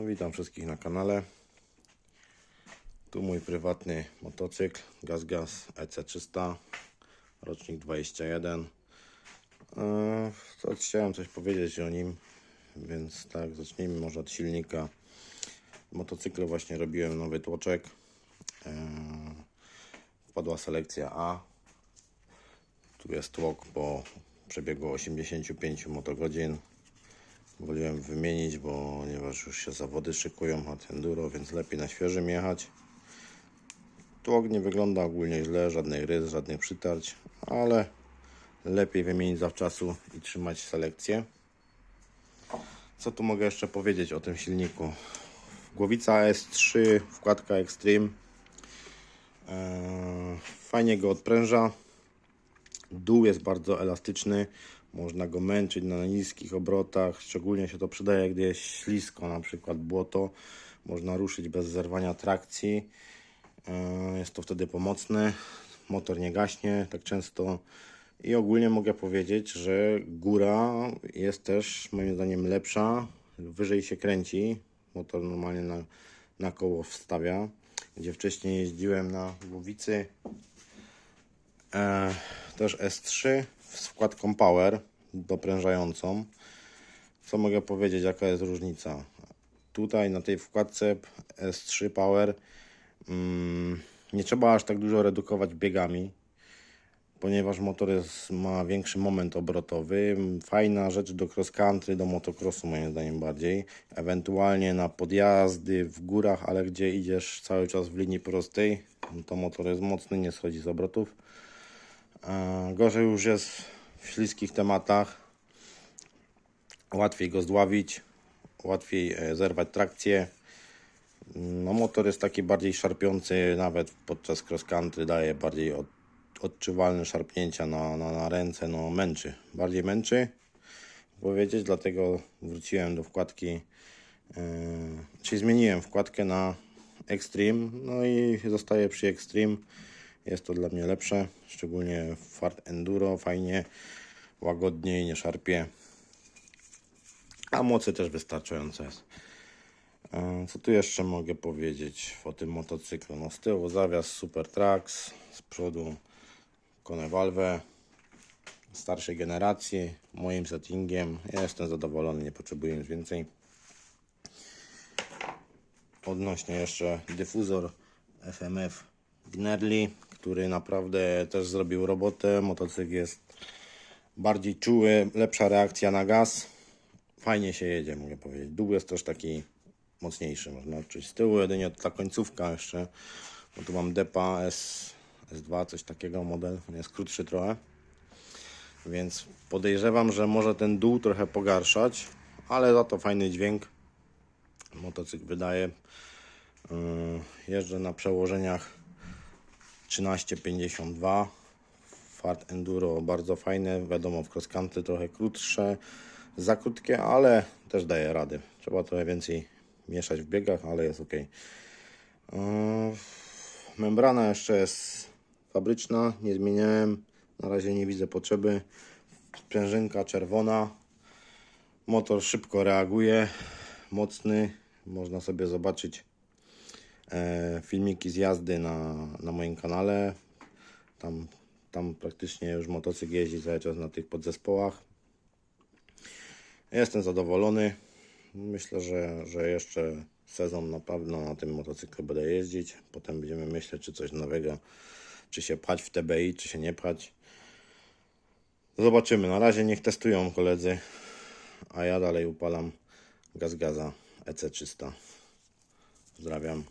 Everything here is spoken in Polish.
No, witam wszystkich na kanale. Tu mój prywatny motocykl GazGaz EC300 rocznik 21. Eee, To chciałem coś powiedzieć o nim, więc tak, zacznijmy może od silnika. W motocyklu właśnie robiłem nowy tłoczek. Eee, Wpadła selekcja A. Tu jest tłok po przebiegu 85 motogodzin. Woliłem wymienić, bo ponieważ już się zawody szykują od enduro, więc lepiej na świeżym jechać. Tłok nie wygląda ogólnie źle, żadnych rys, żadnych przytarć, ale lepiej wymienić zawczasu i trzymać selekcję. Co tu mogę jeszcze powiedzieć o tym silniku? Głowica S3, wkładka Extreme. Eee, Fajnie go odpręża. Dół jest bardzo elastyczny. Można go męczyć na niskich obrotach. Szczególnie się to przydaje, gdy jest ślisko, na przykład błoto. Można ruszyć bez zerwania trakcji. Eee, Jest to wtedy pomocne. Motor nie gaśnie tak często. I ogólnie mogę powiedzieć, że góra jest też moim zdaniem lepsza. Wyżej się kręci. Motor normalnie na, na koło wstawia. Gdzie wcześniej jeździłem na głowicy. E, też S3 z wkładką Power doprężającą. Co mogę powiedzieć, jaka jest różnica? Tutaj na tej wkładce S3 Power mm, nie trzeba aż tak dużo redukować biegami, ponieważ motor jest, ma większy moment obrotowy. Fajna rzecz do cross country, do motocrossu moim zdaniem bardziej. Ewentualnie na podjazdy w górach, ale gdzie idziesz cały czas w linii prostej, to motor jest mocny, nie schodzi z obrotów. E, Gorzej już jest w śliskich tematach. Łatwiej go zdławić, łatwiej e, zerwać trakcję. No, motor jest taki bardziej szarpiący, nawet podczas cross country daje bardziej od, odczuwalne szarpnięcia na, na, na ręce, no męczy, bardziej męczy powiedzieć, dlatego wróciłem do wkładki, yy, czyli zmieniłem wkładkę na Extreme, no i zostaję przy Extreme. Jest to dla mnie lepsze, szczególnie fart enduro, fajnie, łagodniej, nie szarpie. A mocy też wystarczające jest. E, Co tu jeszcze mogę powiedzieć o tym motocyklu? No z tyłu zawias Super Trax, z przodu Konevalve starszej generacji, moim settingiem. Ja jestem zadowolony, nie potrzebuję nic więcej. Odnośnie jeszcze dyfuzor FMF Gnerli, który naprawdę też zrobił robotę. Motocykl jest bardziej czuły, lepsza reakcja na gaz. Fajnie się jedzie, mogę powiedzieć. Dół jest też taki mocniejszy, można odczuć. Z tyłu jedynie ta końcówka jeszcze, bo tu mam Depa S, S2, coś takiego model, on jest krótszy trochę. Więc podejrzewam, że może ten dół trochę pogarszać, ale za to fajny dźwięk motocykl wydaje. Yy, Jeżdżę na przełożeniach 1352 Fart Enduro bardzo fajne, wiadomo w cross country trochę krótsze, za krótkie, ale też daje rady. Trzeba trochę więcej mieszać w biegach, ale jest ok. Membrana jeszcze jest fabryczna, nie zmieniałem. Na razie nie widzę potrzeby. Sprężynka czerwona. Motor szybko reaguje, mocny. Można sobie zobaczyć filmiki z jazdy na, na moim kanale. Tam, tam praktycznie już motocykl jeździ cały czas na tych podzespołach. Jestem zadowolony. Myślę, że, że jeszcze sezon na pewno na tym motocyklu będę jeździć. Potem będziemy myśleć, czy coś nowego, czy się pchać w TBI, czy się nie pchać. Zobaczymy. Na razie niech testują koledzy, a ja dalej upalam gaz gaza EC300. Pozdrawiam.